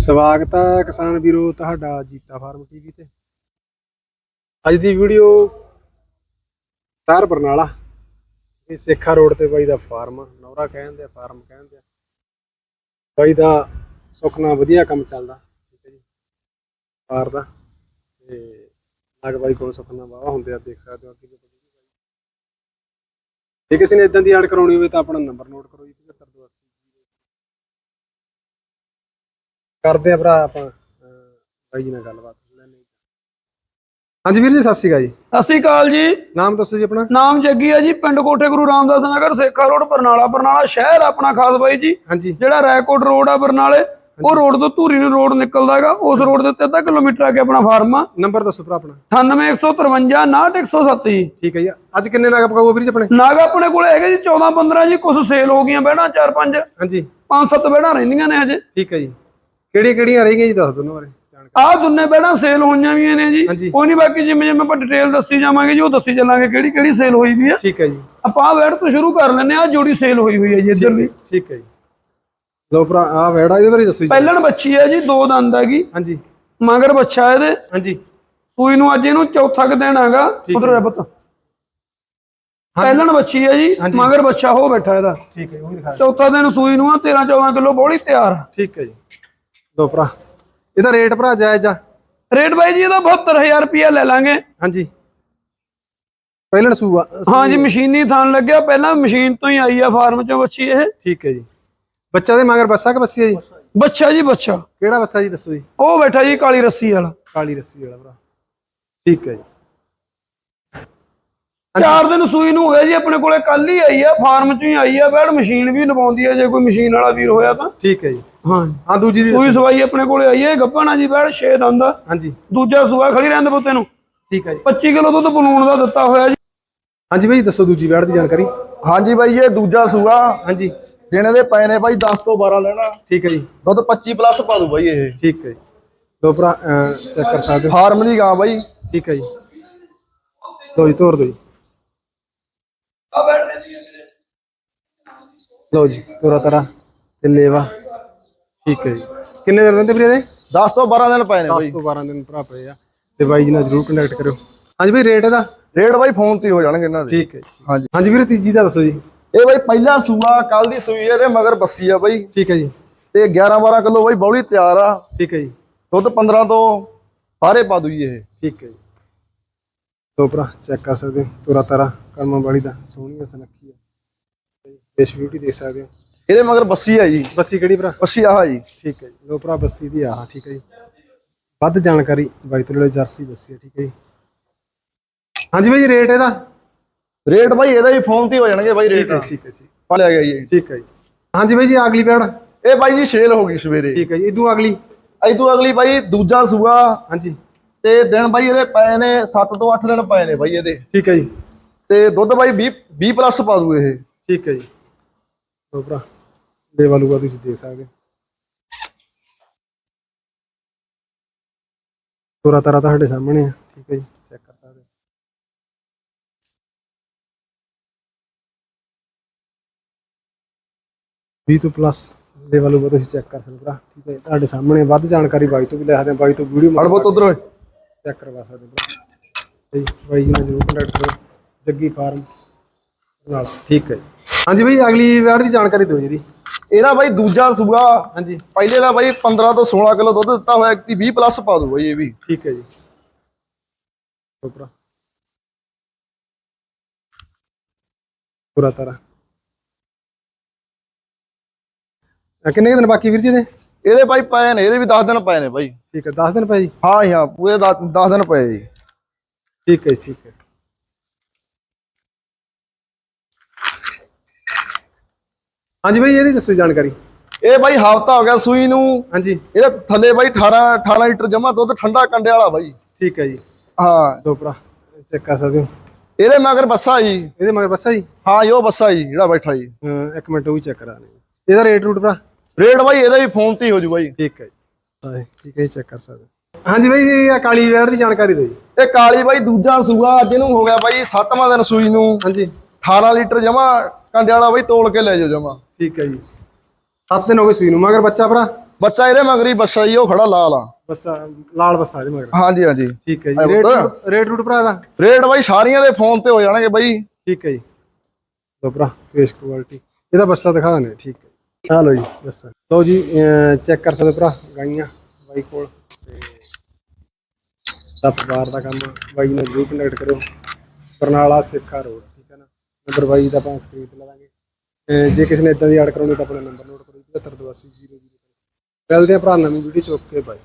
ਸਵਾਗਤ ਹੈ ਕਿਸਾਨ ਵੀਰੋ ਤੁਹਾਡਾ ਜੀਤਾ ਫਾਰਮ ਟੀਵੀ ਤੇ। ਅੱਜ ਦੀ ਵੀਡੀਓ ਸ਼ਹਿਰ ਬਰਨਾਲਾ ਇਹ ਸੇਖਾ ਰੋਡ ਤੇ ਬਾਈ ਦਾ ਫਾਰਮ ਆ, ਨੌਰਾ ਕਹਿੰਦੇ ਆ ਫਾਰਮ ਕਹਿੰਦੇ ਆ ਬਾਈ ਦਾ ਸੁਖਨਾ ਵਧੀਆ ਕੰਮ ਚੱਲਦਾ ਠੀਕ ਹੈ ਜੀ ਫਾਰ ਦਾ। ਤੇ ਨਾਗ ਬਾਈ ਕੋਲ ਸੁਖਨਾ ਵਾਵਾ ਹੁੰਦੇ ਆ ਦੇਖ ਸਕਦੇ ਹੋ ਅੱਗੇ ਵੀ। ਜੇ ਕਿਸੇ ਨੇ ਇਦਾਂ ਦੀ ਐਡ ਕਰਾਉਣੀ ਹੋਵੇ ਤਾਂ ਆਪਣਾ ਨੰਬਰ ਨੋਟ ਕਰੋ ਜੀ। ਕਰਦੇ ਆ ਭਰਾ ਆਪਾਂ। ਅਹ, ਬਾਈ ਜੀ ਨਾਲ ਗੱਲਬਾਤ ਹਾਂਜੀ ਵੀਰ ਜੀ ਸਤਿ ਸ਼੍ਰੀ ਅਕਾਲ ਜੀ। ਸਤਿ ਸ਼੍ਰੀ ਅਕਾਲ ਜੀ। ਨਾਮ ਦੱਸੋ ਜੀ ਆਪਣਾ। ਨਾਮ ਜੱਗੀ ਹੈ ਜੀ ਪਿੰਡ ਕੋਠੇ ਗੁਰੂ ਰਾਮਦਾਸ ਨਗਰ ਸੇਖਾ ਰੋਡ ਬਰਨਾਲਾ। ਬਰਨਾਲਾ ਸ਼ਹਿਰ ਆਪਣਾ ਖਾਸ ਬਾਈ ਜੀ। ਹਾਂਜੀ। ਜਿਹੜਾ ਰੈਕੋਰਡ ਰੋਡ ਆ ਬਰਨਾਲੇ ਉਹ ਰੋਡ ਤੋਂ ਧੂਰੀ ਨੂੰ ਰੋਡ ਨਿਕਲਦਾ ਹੈਗਾ। ਉਸ ਰੋਡ ਦੇ ਉੱਤੇ ਅੱਧਾ ਕਿਲੋਮੀਟਰ ਅੱਗੇ ਆਪਣਾ ਫਾਰਮ ਆ। ਨੰਬਰ ਦੱਸੋ ਭਰਾ ਆਪਣਾ। 98153 69107 ਜੀ ਠੀਕ ਹੈ ਜੀ। ਅੱਜ ਕਿੰਨੇ ਨਾਗ ਪਕਾਓ ਵੀਰ ਜੀ ਆਪਣੇ? ਨਾਗ ਆਪਣੇ ਕੋਲੇ ਹੈਗੇ ਜੀ 14 15 ਜੀ ਕੁਝ ਸੇਲ ਹੋ ਗਈਆਂ ਬਹਿਣਾ 4 5 ਹਾਂਜੀ। 5 7 ਬਹਿਣਾ ਰਹਿੰਦੀਆਂ ਨੇ ਹਜੇ। ਠੀਕ ਹੈ ਜੀ। ਕਿਹੜੀਆਂ ਕਿਹੜੀਆਂ ਰਹਿ ਗਈਆਂ ਜੀ ਦੱਸ ਦੋਨੋਂ ਬਾਰੇ ਆਹ ਦੁੰਨੇ ਬਹਿਣਾ ਸੇਲ ਹੋਈਆਂ ਵੀਆਂ ਨੇ ਜੀ। ਕੋਈ ਨਹੀਂ ਬਾਕੀ ਜਿਵੇਂ ਜਿਵੇਂ ਆਪਾਂ ਡਿਟੇਲ ਦੱਸੀ ਜਾਵਾਂਗੇ ਜੀ ਉਹ ਦੱਸੀ ਚੱਲਾਂਗੇ ਕਿਹੜੀ ਕਿਹੜੀ ਸੇਲ ਹੋਈ ਵੀ ਆ। ਠੀਕ ਹੈ ਜੀ। ਆਪਾਂ ਵੈੜ ਤੋਂ ਸ਼ੁਰੂ ਕਰ ਲੈਂਦੇ ਆ ਜੋੜੀ ਸੇਲ ਹੋਈ ਹੋਈ ਹੈ ਜੀ ਇੱਧਰਲੀ ਠੀਕ ਹੈ ਜੀ। ਲੋ ਭਰਾ ਆ ਵੈੜਾ ਇਹਦੇ ਬਾਰੇ ਦੱਸੋ ਜੀ। ਪਹਿਲਣ ਬੱਚੀ ਹੈ ਜੀ ਦੋ ਦੰਦ ਹੈਗੀ। ਹਾਂਜੀ। ਮਗਰ ਬੱਚਾ ਇਹਦੇ। ਹਾਂਜੀ। ਸੂਈ ਨੂੰ ਅੱਜ ਇਹਨੂੰ ਚੌਥਾ ਕੁ ਦਿਨ ਹੈਗਾ ਉਧਰ ਹੈ ਪਤਾ। ਪਹਿਲਣ ਬੱਚੀ ਹੈ ਜੀ ਮਗਰ ਬੱਚਾ ਹੋ ਬੈਠਾ ਇਹਦਾ। ਠੀਕ ਹੈ ਉਹ ਵੀ ਦਿਖਾ ਦਿਓ। ਚੌਥਾ ਦਿਨ ਸੂਈ ਨੂੰ ਆ 13 14 ਕਿਲੋ ਬੋਲੀ ਤਿਆਰ। ਆ। ਠੀਕ ਹੈ ਜੀ। ਲੋ ਭਰਾ। ਇਹਦਾ ਰੇਟ ਭਰਾ ਜਾਇਜ਼ ਆ। ਰੇਟ ਬਾਈ ਜੀ ਇਹਦਾ 72000 ਰੁਪਇਆ ਲੈ ਲਾਂਗੇ। ਹਾਂਜੀ। ਪਹਿਲਣ ਸੂਆ ਹਾਂ ਜੀ ਮਸ਼ੀਨੀ ਥਾਨ ਲੱਗਿਆ। ਪਹਿਲਾਂ ਮਸ਼ੀਨ ਤੋਂ ਹੀ ਆਈ ਆ ਫਾਰਮ ਚੋਂ ਬੱਚੀ ਇਹ। ਠੀਕ ਹੈ ਜੀ। ਬੱਚਾ ਦੇ ਮਗਰ ਬੱਸਾ ਕਿ ਬੱਸੀ ਹੈ ਜੀ? ਬੱਚਾ ਜੀ ਬੱਚਾ। ਕਿਹੜਾ ਬੱਸਾ ਜੀ ਦੱਸੋ ਜੀ? ਉਹ ਬੈਠਾ ਜੀ ਕਾਲੀ ਰੱਸੀ ਵਾਲਾ। ਕਾਲੀ ਰੱਸੀ ਵਾਲਾ ਭਰਾ। ਠੀਕ ਹੈ ਜੀ। ਚਾਰ ਦਿਨ ਸੂਈ ਨੂੰ ਹੋ ਗਿਆ ਜੀ ਆਪਣੇ ਕੋਲੇ ਕੱਲ ਹੀ ਆਈ ਆ ਫਾਰਮ ਚੋਂ ਹੀ ਆਈ ਆ ਬੈਡ ਮਸ਼ੀਨ ਵੀ ਲਵਾਉਂਦੀ ਆ ਜੇ ਕੋਈ ਮਸ਼ੀਨ ਵਾਲਾ ਵੀਰ ਹੋਇਆ ਤਾਂ। ਠੀਕ ਹੈ ਜੀ। ਹਾਂ। ਹਾਂ ਦੂਜੀ ਦੀ ਸੂਈ ਦੱਸੋ। ਸਵਾਈ ਆਪਣੇ ਕੋਲੇ ਆਈ ਹੈ ਗੱਪਾਣਾ ਜੀ ਬੈਡ 6 ਦੰਦ ਆ। ਹਾਂਜੀ। ਦੂਜਾ ਸੂਆ ਖੜੀ ਰਹਿੰਦੇ ਪੁੱਤੇ ਨੂੰ। ਠੀਕ ਹੈ ਜੀ। 25 ਕਿਲੋ ਦੁੱਧ ਬਲੂਣ ਦਾ ਦਿੱਤਾ ਹੋਇਆ ਜੀ। ਹਾਂਜੀ ਭਾਈ ਦੱਸੋ ਦੂਜੀ ਵੈੜ ਦੀ ਜਾਣਕਾਰੀ। ਹਾਂਜੀ ਬਾਈ ਇਹ ਦੂਜਾ ਸੂਆ। ਹਾਂਜੀ। ਦਿਨੇ ਦੇ ਪਏ ਨੇ ਬਾਈ 10 ਤੋਂ 12 ਲੈਣਾ। ਠੀਕ ਹੈ ਜੀ। ਦੁੱਧ 25 ਪਲੱਸ ਪਾ ਦੂ ਬਾਈ ਇਹ। ਠੀਕ ਹੈ ਜੀ। ਲੋ ਭਰਾ ਚੈੱਕ ਕਰ ਸਕਦੇ ਹੋ। ਫਾਰਮ ਦੀ ਗਾਂ ਬਾਈ। ਠੀਕ ਹੈ ਜੀ। ਲੋ ਜੀ ਤੋਰ ਜੀ। ਲੋ ਜੀ ਤੋਰਾ ਤਰਾ ਤੇ ਲੇਵਾ। ਠੀਕ ਹੈ ਜੀ। ਕਿੰਨੇ ਦਿਨ ਰਹਿੰਦੇ ਵੀਰੇ ਦੇ 10 ਤੋਂ 12 ਦਿਨ ਪਏ ਨੇ 10 ਬਾਈ। ਤੋਂ 12 ਦਿਨ ਭਰਾ ਪਏ ਆ। ਤੇ ਬਾਈ ਜੀ ਨਾਲ ਜਰੂਰ ਕੰਟੈਕਟ ਕਰਿਓ। ਹਾਂਜੀ ਭਾਈ ਰੇਟ ਇਹਦਾ? ਰੇਟ ਬਾਈ ਫੋਨ ਤੇ ਹੀ ਹੋ ਜਾਣਗੇ ਇਹਨਾਂ ਦੇ। ਠੀਕ ਹੈ ਜੀ। ਹਾਂਜੀ। ਹਾਂਜੀ ਵੀਰੇ ਤੀਜੀ ਦਾ ਦੱਸੋ ਜੀ। ਇਹ ਬਾਈ ਪਹਿਲਾ ਸੂਆ ਕੱਲ ਦੀ ਸੂਈ ਇਹਦੇ ਮਗਰ ਬੱਸੀ ਆ ਬਾਈ। ਠੀਕ ਹੈ ਜੀ। ਤੇ 11 12 ਕਿਲੋ ਬਾਈ ਬੌਲੀ ਤਿਆਰ ਆ। ਠੀਕ ਹੈ ਜੀ। ਦੁੱਧ 15 ਤੋਂ ਸਾਰੇ ਪਾ ਦੂ ਜੀ ਇਹ। ਠੀਕ ਹੈ ਜੀ। ਤੋ ਭਰਾ ਚੈੱਕ ਕਰ ਸਕਦੇ ਹੋ। ਤੋਰਾ ਤਾਰਾ ਕਰਮਾਂ ਵਾਲੀ ਦਾ ਸੋਹਣੀ ਸੁਨੱਖੀ ਹੈ ਫੇਸ ਬਿਊਟੀ ਦੇਖ ਸਕਦੇ ਹੋ। ਇਹਦੇ ਮਗਰ ਬੱਸੀ ਆ ਜੀ। ਬੱਸੀ ਕਿਹੜੀ ਭਰਾ? ਬੱਸੀ ਆਹ ਜੀ। ਠੀਕ ਹੈ ਜੀ। ਲੋ ਭਰਾ ਬੱਸੀ ਦੀ ਆਹ ਠੀਕ ਹੈ ਜੀ। ਵੱਧ ਜਾਣਕਾਰੀ ਬਾਈ ਤੋਂ ਲੈ ਜਰਸੀ ਬੱਸੀ ਹੈ ਠੀਕ ਹੈ ਜੀ। ਹਾਂਜੀ ਭਾਈ ਰੇਟ ਇਹਦਾ? ਰੇਟ ਬਾਈ ਇਹਦਾ ਵੀ ਫੋਨ ਤੇ ਹੀ ਜਾਣਗੇ ਬਾਈ ਰੇਟ। ਠੀਕ ਹੈ ਜੀ ਪਾ ਲਿਆ ਗਿਆ ਜੀ ਠੀਕ ਹੈ ਜੀ। ਹਾਂਜੀ ਭਾਈ ਜੀ ਅਗਲੀ ਪੈੜ? ਇਹ ਬਾਈ ਜੀ ਸੇਲ ਹੋ ਗਈ ਸਵੇਰੇ। ਠੀਕ ਹੈ ਜੀ। ਇਦੋਂ ਅਗਲੀ? ਇਦੋਂ ਅਗਲੀ ਬਾਈ ਦੂਜਾ ਸੂਆ। ਹਾਂਜੀ। ਤੇ ਦਿਨ ਬਾਈ ਇਹਦੇ ਪਏ ਨੇ 7 ਤੋਂ 8 ਦਿਨ ਪਏ ਨੇ ਬਾਈ ਇਹਦੇ। ਠੀਕ ਹੈ ਜੀ। ਤੇ ਦੁੱਧ ਬਾਈ 20 20 ਪਲੱਸ ਪਾ ਦੂ ਇਹ। ਠੀਕ ਹੈ ਜੀ। ਲੋ ਭਰਾ ਦੇਵਾ ਲੂਗਾ ਤੁਸੀਂ ਦੇਖ ਸਕਦੇ। ਤੋਰਾ ਤਾਰਾ ਤੁਹਾਡੇ ਸਾਹਮਣੇ ਆ ਠੀਕ ਹੈ ਜੀ ਚੈੱਕ ਕਰ ਸਕਦੇ। ਵੀਹ ਤੋਂ ਪਲੱਸ ਉਹ ਤੁਸੀਂ ਚੈੱਕ ਕਰ ਸਕਦੇ ਭਰਾ ਠੀਕ ਹੈ ਤੁਹਾਡੇ ਸਾਹਮਣੇ ਵੱਧ ਜਾਣਕਾਰੀ ਬਾਈ ਤੋਂ ਵੀ ਲੈ ਸਕਦੇ ਆ ਬਾਈ ਤੋਂ ਵੀਡੀਓ ਫੜ ਬੋਤ ਉਧਰ ਚੈੱਕ ਕਰਵਾ ਸਕਦੇ ਭਰਾ। ਜੀ ਬਾਈ ਜੀ ਨਾਲ ਜਰੂਰ ਕੰਟੈਕਟ ਕਰੋ ਜੱਗੀ ਫਾਰਮ ਨਾਲ ਠੀਕ ਹੈ ਜੀ। ਹਾਂਜੀ ਬਾਈ ਅਗਲੀ ਵਾਰ ਦੀ ਜਾਣਕਾਰੀ ਦਿਓ ਜੀ ਇਹਦੀ। ਬਾਈ ਦੂਜਾ ਸੂਆ। ਹਾਂਜੀ। ਪਹਿਲੇ ਦਾ ਬਾਈ 15 ਤੋਂ 16 ਕਿਲੋ ਦੁੱਧ ਦਿੱਤਾ ਹੋਇਆ ਕਿ 20 ਪਲੱਸ ਪਾ ਦੂ ਬਾਈ ਇਹ ਵੀ। ਠੀਕ ਹੈ ਜੀ। ਉਪਰਾ। ਪੂਰਾ ਤਰਾ। ਆ ਕਿੰਨੇ ਦਿਨ ਬਾਕੀ ਵੀਰ ਜੀ ਦੇ ਇਹਦੇ ਬਾਈ ਪਏ ਨੇ ਇਹਦੇ ਵੀ 10 ਦਿਨ ਪਏ ਨੇ ਬਾਈ। ਠੀਕ ਹੈ 10 ਦਿਨ ਪਏ ਜੀ? ਹਾਂ ਹਾਂ ਪੂਰੇ 10 ਦਿਨ ਪਏ ਜੀ। ਠੀਕ ਹੈ ਠੀਕ ਹੈ। ਹਾਂਜੀ ਬਾਈ ਇਹਦੀ ਦੱਸੋ ਜਾਣਕਾਰੀ। ਇਹ ਬਾਈ ਹਫਤਾ ਹੋ ਗਿਆ ਸੂਈ ਨੂੰ। ਹਾਂਜੀ। ਇਹਦੇ ਥੱਲੇ ਬਾਈ 18 18 ਲੀਟਰ ਜਮਾ ਦੁੱਧ ਠੰਡਾ ਕੰਡੇ ਵਾਲਾ ਬਾਈ। ਠੀਕ ਹੈ ਜੀ। ਹਾਂ। ਦੋ ਭਰਾ ਚੈੱਕ ਕਰ ਸਕਦੇ ਹੋ। ਇਹਦੇ ਮਗਰ ਬੱਸਾ ਜੀ। ਇਹਦੇ ਮਗਰ ਬੱਸਾ ਜੀ? ਹਾਂ ਜੋ ਬੱਸਾ ਜੀ ਜਿਹੜਾ ਬੈਠਾ ਜੀ। ਇੱਕ ਮਿੰਟ ਉਹ ਵੀ ਚੈੱਕ ਕਰਾ ਲਈ ਇਹਦਾ ਰੇਟ ਰੂਟ ਭਰਾ? ਰੇਟ ਬਾਈ ਇਹਦਾ ਵੀ ਫੋਨ ਤੇ ਹੀ ਜੂ ਬਾਈ। ਠੀਕ ਹੈ ਜੀ। ਹਾਂ ਠੀਕ ਹੈ ਚੈੱਕ ਕਰ ਸਕਦੇ। ਹਾਂਜੀ ਬਾਈ ਇਹ ਕਾਲੀ ਵੇਅਰ ਦੀ ਜਾਣਕਾਰੀ ਦਿਓ ਜੀ। ਇਹ ਕਾਲੀ ਬਾਈ ਦੂਜਾ ਸੂਆ ਅੱਜ ਇਹਨੂੰ ਹੋ ਗਿਆ ਬਾਈ 7ਵਾਂ ਦਿਨ ਸੂਈ ਨੂੰ। ਹਾਂਜੀ। 18 ਲੀਟਰ ਜਮਾ ਕੰਡੇ ਵਾਲਾ ਬਾਈ ਤੋਲ ਕੇ ਲੈ ਜਾਓ ਜਮਾ। ਠੀਕ ਹੈ ਜੀ। 7 ਦਿਨ ਹੋ ਗਏ ਸੂਈ ਨੂੰ। ਮਗਰ ਬੱਚਾ ਭਰਾ? ਬੱਚਾ ਇਹਦੇ ਮਗਰੀ ਬੱਚਾ ਜੀ ਉਹ ਖੜਾ ਲਾਲ ਆ। ਬੱਸਾ ਲਾਲ ਬੱਸਾ ਦੇ ਮਗਰ। ਹਾਂਜੀ ਹਾਂਜੀ। ਠੀਕ ਹੈ ਜੀ। ਰੇਟ। ਰੇਟ ਰੂਟ ਭਰਾ ਦਾ? ਰੇਟ ਬਾਈ ਸਾਰੀਆਂ ਦੇ ਫੋਨ ਤੇ ਹੋ ਜਾਣਗੇ ਬਾਈ। ਠੀਕ ਹੈ ਜੀ। ਲੋ ਭਰਾ ਫੇਸ ਕੁਆਲਿਟੀ ਇਹਦਾ ਬੱਸਾ ਦਿਖਾ ਦਨੇ ਠੀਕ ਹੈ ਆ ਲੋ ਜੀ ਬੱਸਾ ਲੋ ਜੀ ਚੈੱਕ ਕਰ ਸਕਦੇ ਭਰਾ ਗਾਈਆਂ ਬਾਈ ਕੋਲ। ਤੇ ਸੱਪ ਬਾਰ ਦਾ ਕੰਮ ਬਾਈ ਨਾਲ ਜਰੂਰ ਕੰਟੈਕਟ ਕਰਿਓ। ਬਰਨਾਲਾ ਸਿੱਖਾ ਰੋਡ ਠੀਕ ਹੈ ਨਾ। ਨੰਬਰ ਬਾਈ ਦਾ ਆਪਾਂ ਸਕਰੀਨ ਤੇ ਲਵਾਂਗੇ ਤੇ ਜੇ ਕਿਸੇ ਨੇ ਇਦਾਂ ਦੀ ਆਰਡਰ ਕਰਾਉਣੀ ਤਾਂ ਆਪਣਾ ਨੰਬਰ ਨੋਟ ਕਰੋ 758200 ਮਿਲਦੇ ਆ ਭਰਾ, ਨਵੀਂ ਵੀਡੀਓ ਚੁੱਕ ਕੇ ਬਾਈ